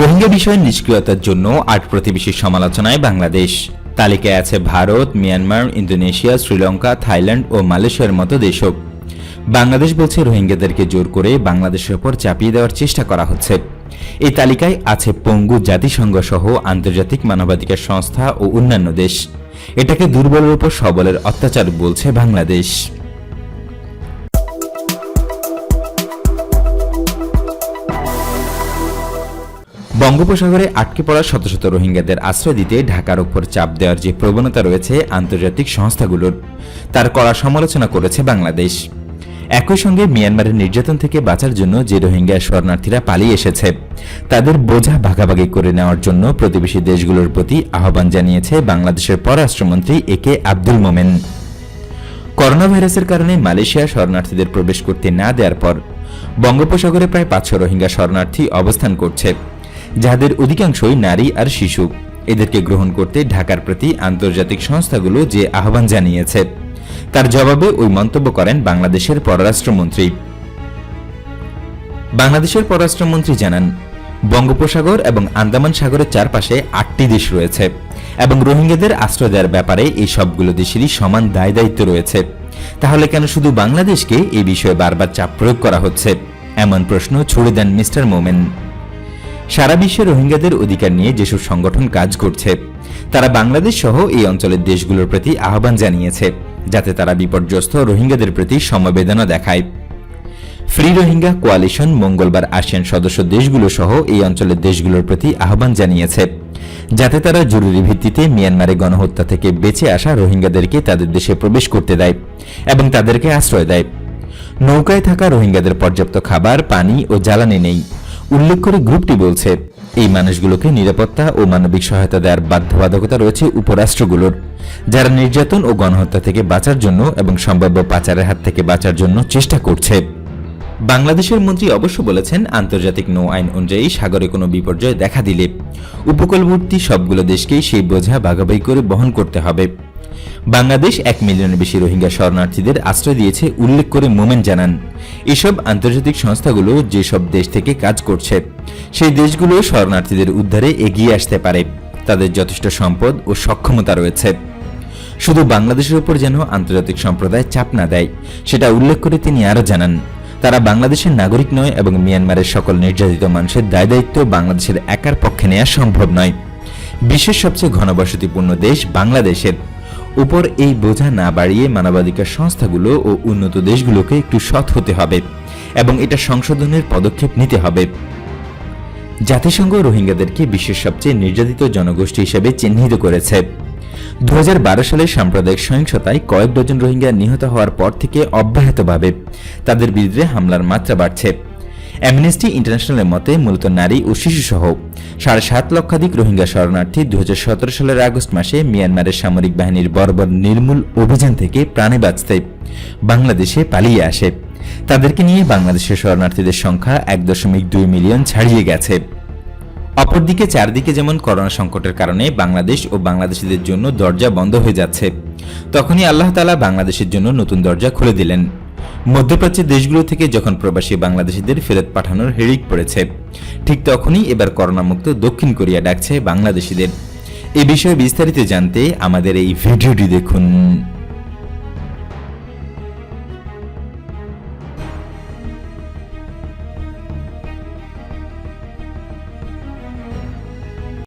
রোহিঙ্গা বিষয়ে নিষ্ক্রিয়তার জন্য আট প্রতিবেশীর সমালোচনায় বাংলাদেশ। তালিকায় আছে Bharat, Myanmar, Indonesia, Sri Lanka, Thailand ও মালয়েশিয়ার মতো দেশও। বাংলাদেশ বলছে রোহিঙ্গাদেরকে জোর করে বাংলাদেশের ওপর চাপিয়ে দেওয়ার চেষ্টা করা হচ্ছে। এই তালিকায় আছে পঙ্গু জাতিসংঘ সহ আন্তর্জাতিক মানবাধিকার সংস্থা ও অন্যান্য দেশ। এটাকে দুর্বলের উপর সবলের অত্যাচার বলছে বাংলাদেশ। বঙ্গোপসাগরে আটকে পড়া শত শত রোহিঙ্গাদের আশ্রয় দিতে ঢাকার ওপর চাপ দেওয়ার যে প্রবণতা রয়েছে আন্তর্জাতিক সংস্থাগুলোর, তার কড়া সমালোচনা করেছে বাংলাদেশ। একই সঙ্গে মিয়ানমারের নির্যাতন থেকে বাঁচার জন্য যে রোহিঙ্গা শরণার্থীরা পালিয়ে এসেছে, তাদের বোঝা ভাগাভাগি করে নেওয়ার জন্য প্রতিবেশী দেশগুলোর প্রতি আহ্বান জানিয়েছে বাংলাদেশের পররাষ্ট্রমন্ত্রী এ কে আব্দুল মোমেন। করোনা ভাইরাসের কারণে মালয়েশিয়া শরণার্থীদের প্রবেশ করতে না দেওয়ার পর বঙ্গোপসাগরে প্রায় পাঁচশো রোহিঙ্গা শরণার্থী অবস্থান করছে। যাদের অধিকাংশই নারী আর শিশু। এদেরকে গ্রহণ করতে ঢাকার প্রতি আন্তর্জাতিক সংস্থাগুলো যে আহ্বান জানিয়েছে। তার জবাবে ওই মন্তব্য করেন বাংলাদেশের পররাষ্ট্রমন্ত্রী। বাংলাদেশের পররাষ্ট্রমন্ত্রী জানান, বঙ্গোপসাগর এবং আন্দামান সাগরের চারপাশে আটটি দেশ রয়েছে এবং রোহিঙ্গাদের আশ্রয় দেওয়ার ব্যাপারে এই সবগুলো দেশেরই সমান দায় দায়িত্ব রয়েছে। তাহলে কেন শুধু বাংলাদেশকে এই বিষয়ে বারবার চাপ প্রয়োগ করা হচ্ছে? এমন প্রশ্ন ছুড়ে দেন মিস্টার মোমেন। সারা বিশ্বে রোহিঙ্গাদের অধিকার নিয়ে যেসব সংগঠন কাজ করছে, তারা বাংলাদেশ সহ এই অঞ্চলের দেশগুলোর প্রতি আহ্বান জানিয়েছে, যাতে তারা বিপর্যস্ত রোহিঙ্গাদের প্রতি সমবেদনা দেখায়। ফ্রি রোহিঙ্গা কোয়ালিশন মঙ্গলবার আসিয়ান সদস্য দেশগুলো সহ এই অঞ্চলের দেশগুলোর প্রতি আহ্বান জানিয়েছে, যাতে তারা জরুরি ভিত্তিতে মিয়ানমারে গণহত্যা থেকে বেঁচে আসা রোহিঙ্গাদেরকে তাদের দেশে প্রবেশ করতে দেয় এবং তাদেরকে আশ্রয় দেয়। নৌকায় থাকা রোহিঙ্গাদের পর্যাপ্ত খাবার, পানি ও জ্বালানি নেই। উল্লেখ করে গ্রুপটি বলছে, এই মানুষগুলোকে নিরাপত্তা ও মানবিক সহায়তা দেওয়ার বাধ্যবাধকতা রয়েছে উপরাষ্ট্রগুলোর, যারা নির্যাতন ও গণহত্যা থেকে বাঁচার জন্য এবং সম্ভাব্য পাচারের হাত থেকে বাঁচার জন্য চেষ্টা করছে। বাংলাদেশের মন্ত্রী অবশ্য বলেছেন, আন্তর্জাতিক নৌ আইন অনুযায়ী সাগরে কোনো বিপর্যয় দেখা দিলে উপকূলবর্তী সবগুলো দেশকেই সেই বোঝা ভাগাভাগি করে বহন করতে হবে। বাংলাদেশ এক মিলিয়নের বেশি রোহিঙ্গা শরণার্থীদের আশ্রয় দিয়েছে, উল্লেখ করে মোমেন জানান। এসব আন্তর্জাতিক সংস্থাগুলো যেসব দেশ থেকে কাজ করছে, সেই দেশগুলো শরণার্থীদের উদ্ধারে এগিয়ে আসতে পারে। তাদের যথেষ্ট সম্পদ ও সক্ষমতা রয়েছে। শুধু বাংলাদেশের উপর যেন আন্তর্জাতিক সম্প্রদায় চাপ না দেয়, সেটা উল্লেখ করে তিনি আরও জানান, তারা বাংলাদেশের নাগরিক নয় এবং মিয়ানমারের সকল নির্যাতিত মানুষের দায় দায়িত্ব বাংলাদেশের একার পক্ষে নেওয়া সম্ভব নয়। বিশ্বের সবচেয়ে ঘনবসতিপূর্ণ দেশ বাংলাদেশের। উপর এই বোঝা না বাড়িয়ে মানবাধিকার সংস্থাগুলো ও উন্নত দেশগুলোকে একটু সৎ হতে হবে এবং এটা সংশোধনের পদক্ষেপ নিতে হবে। জাতিসংঘ রোহিঙ্গাদেরকে বিশ্বের সবচেয়ে নির্যাতিত জনগোষ্ঠী হিসেবে চিহ্নিত করেছে। দু হাজার বারো সালে সাম্প্রদায়িক সহিংসতায় কয়েক ডজন রোহিঙ্গা নিহত হওয়ার পর থেকে অব্যাহতভাবে। তাদের বিরুদ্ধে হামলার মাত্রা বাড়ছে। অ্যামনেস্টি ইন্টারন্যাশনালের মতে, মূলত নারী ও শিশুসহ সাড়ে সাত লক্ষাধিক রোহিঙ্গা শরণার্থী দু হাজার সতেরো সালের আগস্ট মাসে মিয়ানমারের সামরিক বাহিনীর বর্বর নির্মূল অভিযান থেকে প্রাণে বাঁচতে বাংলাদেশে পালিয়ে আসে। তাদেরকে নিয়ে বাংলাদেশের শরণার্থীদের সংখ্যা এক দশমিক দুই মিলিয়ন ছাড়িয়ে গেছে। অপরদিকে চারদিকে যেমন করোনা সংকটের কারণে বাংলাদেশ ও বাংলাদেশিদের জন্য দরজা বন্ধ হয়ে যাচ্ছে, তখনই আল্লাহ তালা বাংলাদেশের জন্য নতুন দরজা খুলে দিলেন। মধ্যপ্রাচ্যের দেশগুলো থেকে যখন প্রবাসী বাংলাদেশিদের ফেরত পাঠানোর হেরিক পড়েছে, ঠিক তখনই এবার করোনামুক্ত দক্ষিণ কোরিয়া ডাকছে বাংলাদেশিদের। এ বিষয়ে বিস্তারিত জানতে আমাদের এই ভিডিওটি দেখুন।